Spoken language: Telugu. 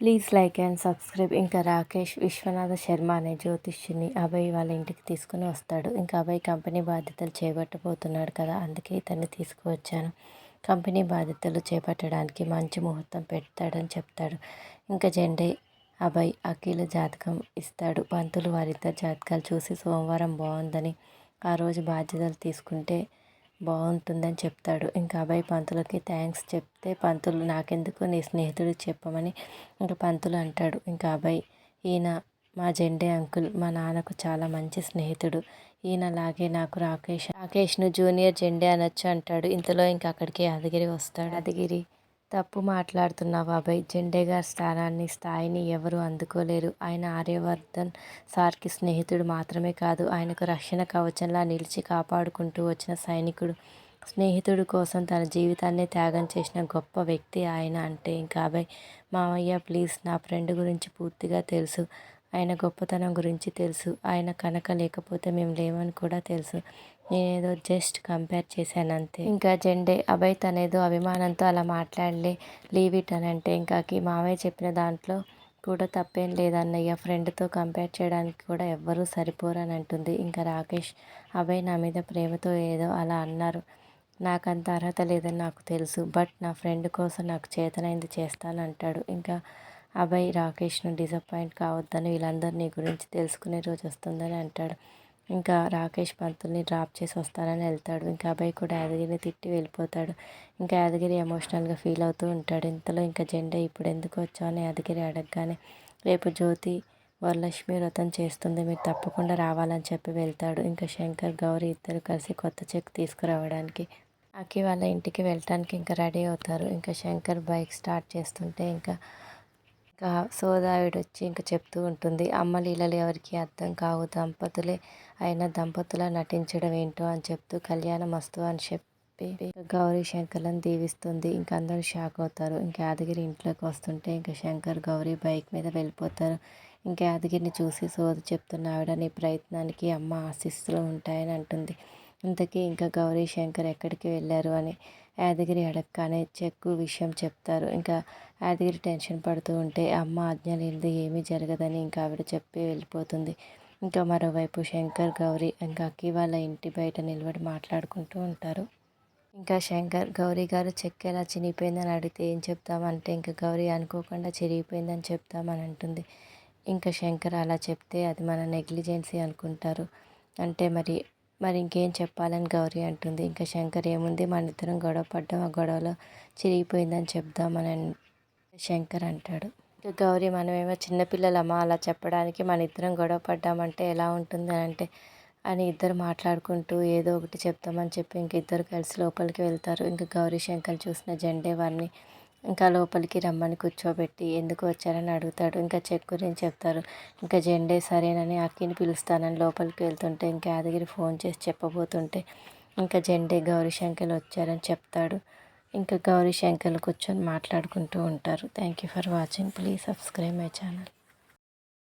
Please like and subscribe. ఇంకా రాకేష్ విశ్వనాథ శర్మ అనే జ్యోతిష్యుని అభయ్ వాళ్ళ ఇంటికి తీసుకుని వస్తాడు. ఇంకా అభయ్ కంపెనీ బాధ్యతలు చేపట్టబోతున్నాడు కదా అందుకే ఇతన్ని తీసుకువచ్చాను. కంపెనీ బాధ్యతలు చేపట్టడానికి మంచి ముహూర్తం పెడతాడని చెప్తాడు. ఇంకా జెండే అభయ్ అఖిల జాతకం ఇస్తాడు. పంతులు వారిద్దరు జాతకాలు చూసి సోమవారం బాగుందని ఆ రోజు బాధ్యతలు తీసుకుంటే బాగుంటుందని చెప్తాడు. ఇంకా అభయ్ పంతులకి థ్యాంక్స్ చెప్తే పంతులు నాకెందుకు నీ స్నేహితుడికి చెప్పమని ఇంకా పంతులు అంటాడు. ఇంకా అభయ్ ఈయన మా జెండే అంకుల్ మా నాన్నకు చాలా మంచి స్నేహితుడు. ఈయనలాగే నాకు రాకేష్ రాకేష్ను జూనియర్ జెండే అనొచ్చు అంటాడు. ఇంతలో ఇంకా అక్కడికి యాదగిరి వస్తాడు. యాదగిరి తప్పు మాట్లాడుతున్నావు అభయ్. జెండే స్థానాన్ని స్థాయిని ఎవరు అందుకోలేరు. ఆయన ఆర్యవర్ధన్ సార్కి స్నేహితుడు మాత్రమే కాదు ఆయనకు రక్షణ కవచంలా నిలిచి కాపాడుకుంటూ వచ్చిన సైనికుడు. స్నేహితుడు కోసం తన జీవితాన్ని త్యాగం చేసిన గొప్ప వ్యక్తి ఆయన అంటే ఇంకా అభయ్. మామయ్య ప్లీజ్ నా ఫ్రెండ్ గురించి పూర్తిగా తెలుసు. ఆయన గొప్పతనం గురించి తెలుసు. ఆయన కనుక లేకపోతే మేము లేమని కూడా తెలుసు. నేనేదో జస్ట్ కంపేర్ చేశాను అంతే ఇంకా జెండే అభయ్ తనేదో అభిమానంతో అలా మాట్లాడలే లీవ్ ఇట్ అని అంటే ఇంకాకి మామయ్య చెప్పిన దాంట్లో కూడా తప్పేం లేదన్నయ్య. ఫ్రెండ్తో కంపేర్ చేయడానికి కూడా ఎవ్వరూ సరిపోరని అంటుంది. ఇంకా రాకేష్ అభయ్ నా మీద ప్రేమతో ఏదో అలా అన్నారు. నాకంత అర్హత లేదని నాకు తెలుసు బట్ నా ఫ్రెండ్ కోసం నాకు చేతనైంది చేస్తాను అంటాడు. ఇంకా అభయ్ రాకేష్ను డిసప్పాయింట్ కావద్దని వీళ్ళందరూ నీ గురించి తెలుసుకునే రోజు వస్తుందని అంటాడు. ఇంకా రాకేష్ పంతుల్ని డ్రాప్ చేసి వస్తానని వెళ్తాడు. ఇంకా అబ్బాయి కూడా యాదగిరిని తిట్టి వెళ్ళిపోతాడు. ఇంకా యాదగిరి ఎమోషనల్గా ఫీల్ అవుతూ ఉంటాడు. ఇంతలో ఇంకా జెండా ఇప్పుడు ఎందుకు వచ్చావు అని యాదగిరి అడగగానే రేపు జ్యోతి వరలక్ష్మి వ్రతం చేస్తుంది మీరు తప్పకుండా రావాలని చెప్పి వెళ్తాడు. ఇంకా శంకర్ గౌరీ ఇద్దరు కలిసి కొత్త చెక్ తీసుకురావడానికి అకి వాళ్ళ ఇంటికి వెళ్ళటానికి ఇంకా రెడీ అవుతారు. ఇంకా శంకర్ బైక్ స్టార్ట్ చేస్తుంటే ఇంకా ఇంకా సోదావిడ వచ్చి ఇంకా చెప్తూ ఉంటుంది అమ్మ లీలలు ఎవరికి అర్థం కావు దంపతులే అయిన దంపతుల నటించడం ఏంటో అని చెప్తూ కళ్యాణం వస్తు అని చెప్పి గౌరీ శంకర్లను దీవిస్తుంది. ఇంక అందరూ షాక్ అవుతారు. ఇంకా యాదగిరి ఇంట్లోకి వస్తుంటే ఇంకా శంకర్ గౌరీ బైక్ మీద వెళ్ళిపోతారు. ఇంకా యాదగిరిని చూసి సోద చెప్తున్న ఆవిడ నీ ప్రయత్నానికి అమ్మ ఆశిస్తులు ఉంటాయని అంటుంది. ఇంతకీ ఇంకా గౌరీ శంకర్ ఎక్కడికి వెళ్ళారు అని యాదగిరి అడగగానే చెక్కు విషయం చెప్తారు. ఇంకా యాదగిరి టెన్షన్ పడుతూ ఉంటే అమ్మ ఆజ్ఞ లేనిది ఏమీ జరగదని ఇంకా ఆవిడ చెప్పి వెళ్ళిపోతుంది. ఇంకా మరోవైపు శంకర్ గౌరీ ఇంకా అక్కి వాళ్ళ ఇంటి బయట నిలబడి మాట్లాడుకుంటూ ఉంటారు. ఇంకా శంకర్ గౌరీ గారు చెక్ ఎలా చినిగిపోయిందని అడిగితే ఏం చెప్తామంటే ఇంకా గౌరీ అనుకోకుండా చిరిగిపోయిందని చెప్తామని అంటుంది. ఇంకా శంకర్ అలా చెప్తే అది మన నెగ్లిజెన్సీ అనుకుంటారు. అంటే మరి మరి ఇంకేం చెప్పాలని గౌరీ అంటుంది. ఇంకా శంకర్ ఏముంది? మన ఇద్దరం గొడవ పడ్డం. ఆ గొడవలో చిరిగిపోయిందని చెప్దామని శంకర్ అంటాడు. ఇంకా గౌరీ మనమేమో చిన్నపిల్లలమ్మా అలా చెప్పడానికి మన ఇద్దరం గొడవ పడ్డామంటే ఎలా ఉంటుంది అని అంటే అని ఇద్దరు మాట్లాడుకుంటూ ఏదో ఒకటి చెప్తామని చెప్పి ఇంక ఇద్దరు కలిసి లోపలికి వెళ్తారు. ఇంకా గౌరీ శంకర్ చూసిన జెండే వారిని ఇంకా లోపలికి రమ్మని కూర్చోబెట్టి ఎందుకు వచ్చారని అడుగుతాడు. ఇంకా చెక్ గురించి చెప్తారు. ఇంకా జెండే సరేనని అక్కిని పిలుస్తానని లోపలికి వెళ్తుంటే ఇంకా యాదగిరి ఫోన్ చేసి చెప్పబోతుంటే ఇంకా జెండే గౌరీ శంకర్ వచ్చారని చెప్తాడు. ఇంకా గౌరీ శంకర్లు కూర్చొని మాట్లాడుకుంటూ ఉంటారు. Thank you for watching please subscribe my channel